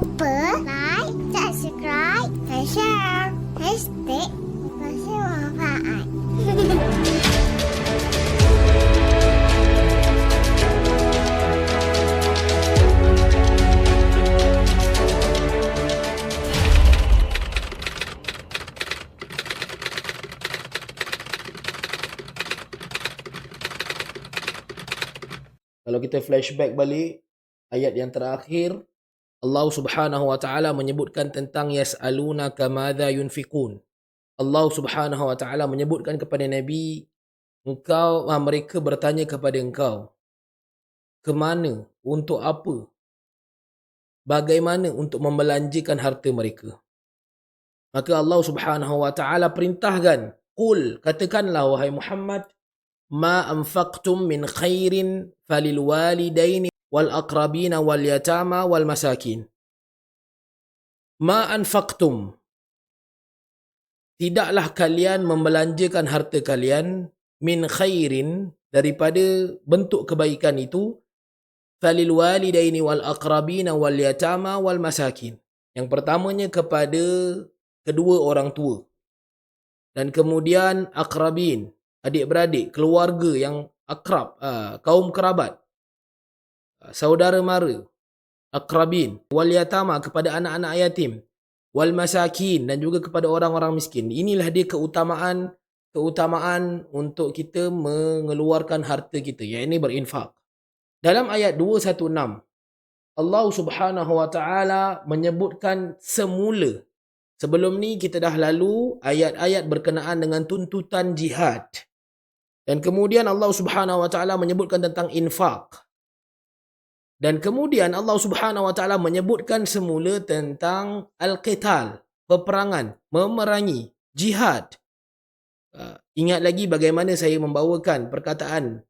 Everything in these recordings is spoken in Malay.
lupa like, subscribe dan share. Hashtag Pasti Manfaat. Kalau kita flashback balik ayat yang terakhir Allah Subhanahu wa taala menyebutkan tentang yasaluna kamadha yunfikun. Allah Subhanahu wa taala menyebutkan kepada Nabi engkau ah, mereka bertanya kepada engkau ke mana untuk apa bagaimana untuk membelanjakan harta mereka. Maka Allah Subhanahu wa taala perintahkan, "Qul katakanlah wahai Muhammad, ma anfaqtum min khairin falil walidaini wal aqrabina wal yatama wal masakin. Ma anfaqtum tidaklah kalian membelanjakan harta kalian min khairin daripada bentuk kebaikan itu falil walidaini wal aqrabina wal yatama wal masakin. Yang pertamanya kepada kedua orang tua. Dan kemudian akrabin, adik-beradik, keluarga yang akrab, uh, kaum kerabat, saudara mara, akrabin, wal yatama kepada anak-anak yatim, wal masakin dan juga kepada orang-orang miskin. Inilah dia keutamaan keutamaan untuk kita mengeluarkan harta kita, iaitu berinfak. Dalam ayat 216, Allah Subhanahu wa taala menyebutkan semula Sebelum ni kita dah lalu ayat-ayat berkenaan dengan tuntutan jihad. Dan kemudian Allah Subhanahu Wa Taala menyebutkan tentang infak. Dan kemudian Allah Subhanahu Wa Taala menyebutkan semula tentang al-qital, peperangan, memerangi, jihad. Uh, ingat lagi bagaimana saya membawakan perkataan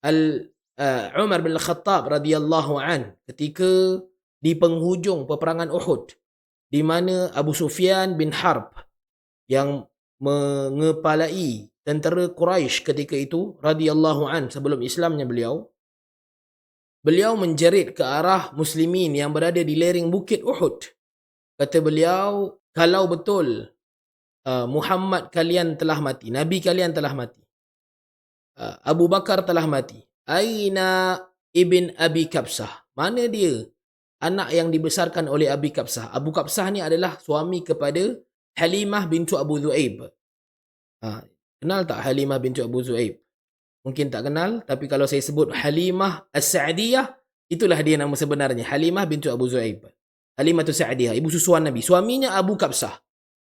al uh, Umar bin Khattab radhiyallahu an ketika di penghujung peperangan Uhud di mana Abu Sufyan bin Harb yang mengepalai tentera Quraisy ketika itu radhiyallahu an sebelum Islamnya beliau beliau menjerit ke arah muslimin yang berada di lereng bukit Uhud kata beliau kalau betul uh, Muhammad kalian telah mati nabi kalian telah mati uh, Abu Bakar telah mati aina ibn Abi Kabsah mana dia anak yang dibesarkan oleh Abi Kapsah. Abu Kapsah ni adalah suami kepada Halimah bintu Abu Zu'aib. Ha, kenal tak Halimah bintu Abu Zu'aib? Mungkin tak kenal, tapi kalau saya sebut Halimah As-Sa'diyah, itulah dia nama sebenarnya. Halimah bintu Abu Zu'aib. Halimah As-Sa'diyah, ibu susuan Nabi. Suaminya Abu Kapsah.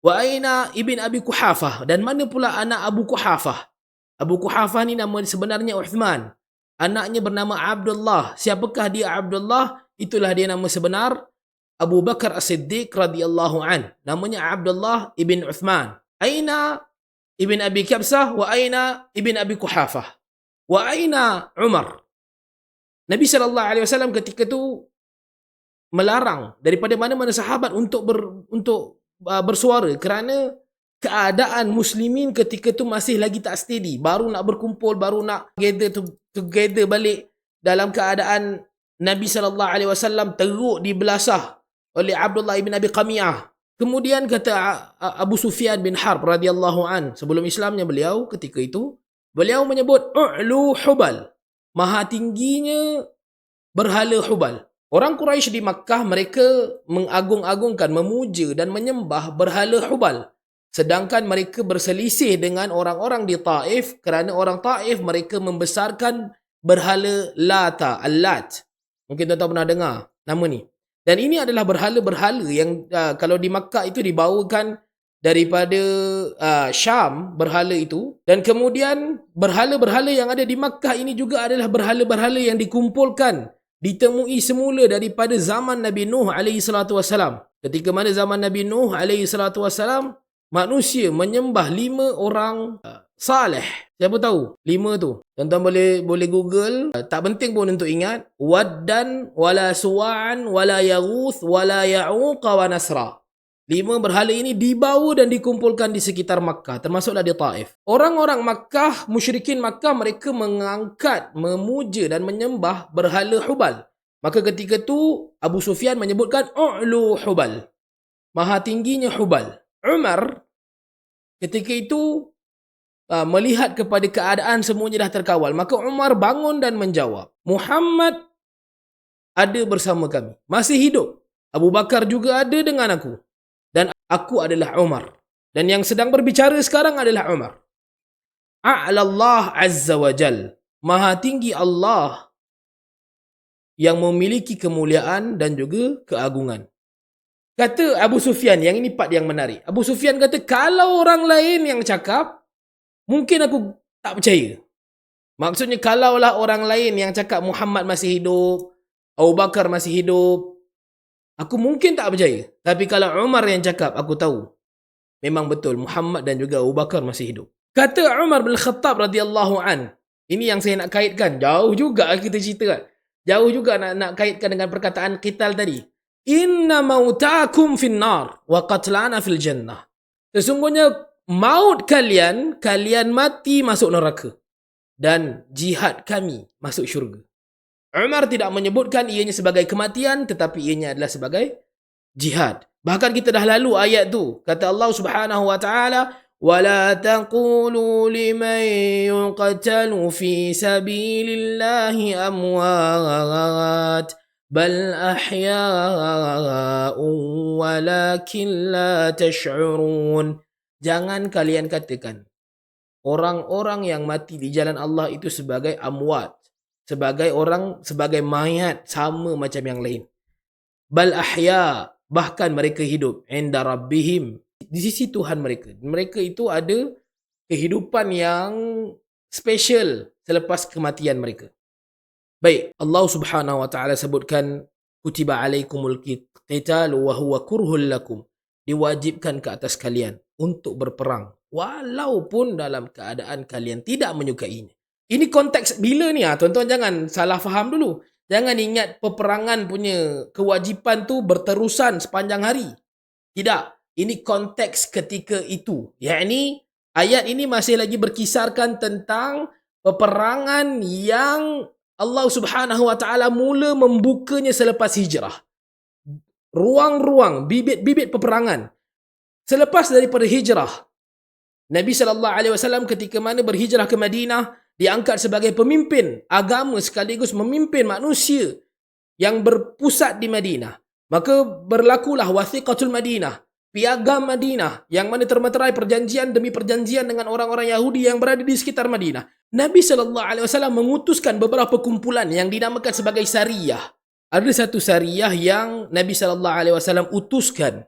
Wa aina ibn Abi Kuhafah. Dan mana pula anak Abu Kuhafah? Abu Kuhafah ni nama sebenarnya Uthman. Anaknya bernama Abdullah. Siapakah dia Abdullah? itulah dia nama sebenar Abu Bakar As-Siddiq radhiyallahu an. Namanya Abdullah ibn Uthman. Aina ibn Abi Kabsah wa aina ibn Abi Kuhafah. Wa aina Umar. Nabi sallallahu alaihi wasallam ketika itu melarang daripada mana-mana sahabat untuk ber, untuk uh, bersuara kerana keadaan muslimin ketika itu masih lagi tak steady baru nak berkumpul baru nak together to, together balik dalam keadaan Nabi sallallahu alaihi wasallam teruk dibelasah oleh Abdullah bin Abi Qamiyah. Kemudian kata Abu Sufyan bin Harb radhiyallahu an sebelum Islamnya beliau ketika itu beliau menyebut u'lu hubal. Maha tingginya berhala hubal. Orang Quraisy di Makkah mereka mengagung-agungkan, memuja dan menyembah berhala hubal. Sedangkan mereka berselisih dengan orang-orang di Taif kerana orang Taif mereka membesarkan berhala Lata, Al-Lat. Mungkin tuan-tuan pernah dengar nama ni. Dan ini adalah berhala-berhala yang uh, kalau di Makkah itu dibawakan daripada uh, Syam berhala itu dan kemudian berhala-berhala yang ada di Makkah ini juga adalah berhala-berhala yang dikumpulkan ditemui semula daripada zaman Nabi Nuh alaihi salatu wasalam. Ketika mana zaman Nabi Nuh alaihi salatu wasalam manusia menyembah lima orang uh, saleh Siapa tahu? Lima tu. Tuan-tuan boleh boleh Google. Tak penting pun untuk ingat. Waddan, wala suwa'an, wala yaghuth, wala ya'uqa wa nasra. Lima berhala ini dibawa dan dikumpulkan di sekitar Makkah. Termasuklah di Taif. Orang-orang Makkah, musyrikin Makkah, mereka mengangkat, memuja dan menyembah berhala hubal. Maka ketika tu Abu Sufyan menyebutkan U'lu Hubal. Maha tingginya Hubal. Umar ketika itu uh, melihat kepada keadaan semuanya dah terkawal. Maka Umar bangun dan menjawab. Muhammad ada bersama kami. Masih hidup. Abu Bakar juga ada dengan aku. Dan aku adalah Umar. Dan yang sedang berbicara sekarang adalah Umar. A'lallah Azza wa Jal. Maha tinggi Allah yang memiliki kemuliaan dan juga keagungan. Kata Abu Sufyan, yang ini part yang menarik. Abu Sufyan kata, kalau orang lain yang cakap, mungkin aku tak percaya. Maksudnya, kalaulah orang lain yang cakap Muhammad masih hidup, Abu Bakar masih hidup, aku mungkin tak percaya. Tapi kalau Umar yang cakap, aku tahu. Memang betul, Muhammad dan juga Abu Bakar masih hidup. Kata Umar bin Khattab radhiyallahu an. Ini yang saya nak kaitkan. Jauh juga kita cerita kan. Jauh juga nak nak kaitkan dengan perkataan kital tadi. Inna mautakum finnar wa qatlana fil jannah. Sesungguhnya maut kalian, kalian mati masuk neraka. Dan jihad kami masuk syurga. Umar tidak menyebutkan ianya sebagai kematian tetapi ianya adalah sebagai jihad. Bahkan kita dah lalu ayat tu. Kata Allah Subhanahu wa taala, "Wala taqulu liman yuqtalu fi sabilillahi amwat bal ahya'u walakin la tash'urun." Jangan kalian katakan orang-orang yang mati di jalan Allah itu sebagai amwat sebagai orang sebagai mayat sama macam yang lain. Bal ahya, bahkan mereka hidup inda rabbihim di sisi Tuhan mereka. Mereka itu ada kehidupan yang special selepas kematian mereka. Baik, Allah Subhanahu wa taala sebutkan kutiba alaikumul qital wa huwa kurhul lakum. Diwajibkan ke atas kalian untuk berperang walaupun dalam keadaan kalian tidak menyukainya. Ini konteks bila ni ah tuan-tuan jangan salah faham dulu. Jangan ingat peperangan punya kewajipan tu berterusan sepanjang hari. Tidak. Ini konteks ketika itu. Yakni ayat ini masih lagi berkisarkan tentang peperangan yang Allah Subhanahu Wa Taala mula membukanya selepas hijrah. Ruang-ruang, bibit-bibit peperangan. Selepas daripada hijrah, Nabi sallallahu alaihi wasallam ketika mana berhijrah ke Madinah diangkat sebagai pemimpin agama sekaligus memimpin manusia yang berpusat di Madinah. Maka berlakulah wathiqatul Madinah, piagam Madinah yang mana termeterai perjanjian demi perjanjian dengan orang-orang Yahudi yang berada di sekitar Madinah. Nabi sallallahu alaihi wasallam mengutuskan beberapa kumpulan yang dinamakan sebagai sariyah. Ada satu sariyah yang Nabi sallallahu alaihi wasallam utuskan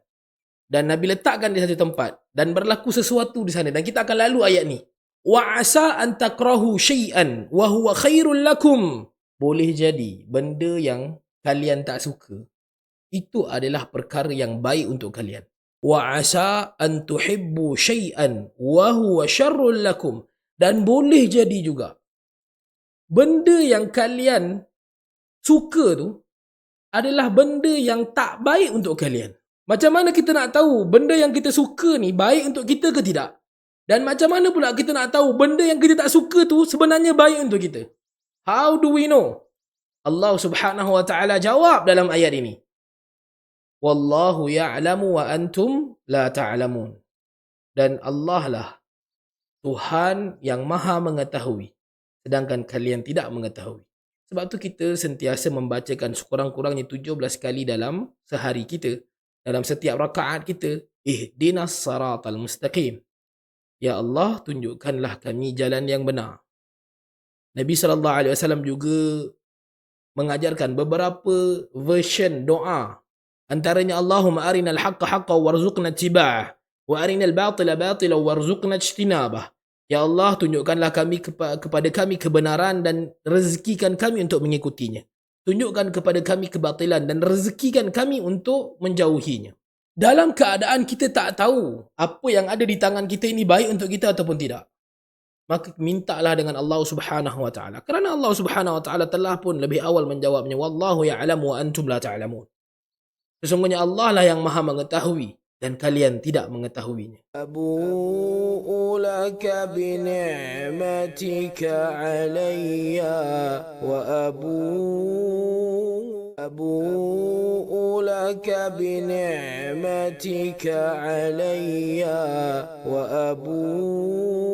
dan Nabi letakkan di satu tempat dan berlaku sesuatu di sana dan kita akan lalu ayat ni. Wa asa an takrahu syai'an wa huwa khairul lakum. Boleh jadi benda yang kalian tak suka itu adalah perkara yang baik untuk kalian. Wa asa an tuhibbu syai'an wa huwa syarrul lakum. Dan boleh jadi juga benda yang kalian suka tu adalah benda yang tak baik untuk kalian. Macam mana kita nak tahu benda yang kita suka ni baik untuk kita ke tidak dan macam mana pula kita nak tahu benda yang kita tak suka tu sebenarnya baik untuk kita how do we know Allah Subhanahu wa taala jawab dalam ayat ini Wallahu ya'lamu wa antum la ta'lamun. Dan Allah lah Tuhan yang maha mengetahui. Sedangkan kalian tidak mengetahui. Sebab tu kita sentiasa membacakan sekurang-kurangnya 17 kali dalam sehari kita. Dalam setiap rakaat kita. Ihdinas saratal mustaqim. Ya Allah, tunjukkanlah kami jalan yang benar. Nabi SAW juga mengajarkan beberapa version doa Antaranya Allahumma arinal haqqa haqqa warzuqna tiba'ah wa arinal batila batila warzuqna ijtinabah. Ya Allah, tunjukkanlah kami kepada kami kebenaran dan rezekikan kami untuk mengikutinya. Tunjukkan kepada kami kebatilan dan rezekikan kami untuk menjauhinya. Dalam keadaan kita tak tahu apa yang ada di tangan kita ini baik untuk kita ataupun tidak. Maka mintalah dengan Allah Subhanahu wa taala. Kerana Allah Subhanahu wa taala telah pun lebih awal menjawabnya wallahu ya'lamu wa antum la ta'lamun. Sesungguhnya Allah lah yang maha mengetahui dan kalian tidak mengetahuinya. Abu laka bi ni'matika alayya wa abu أبوء لك بنعمتك علي وأبوء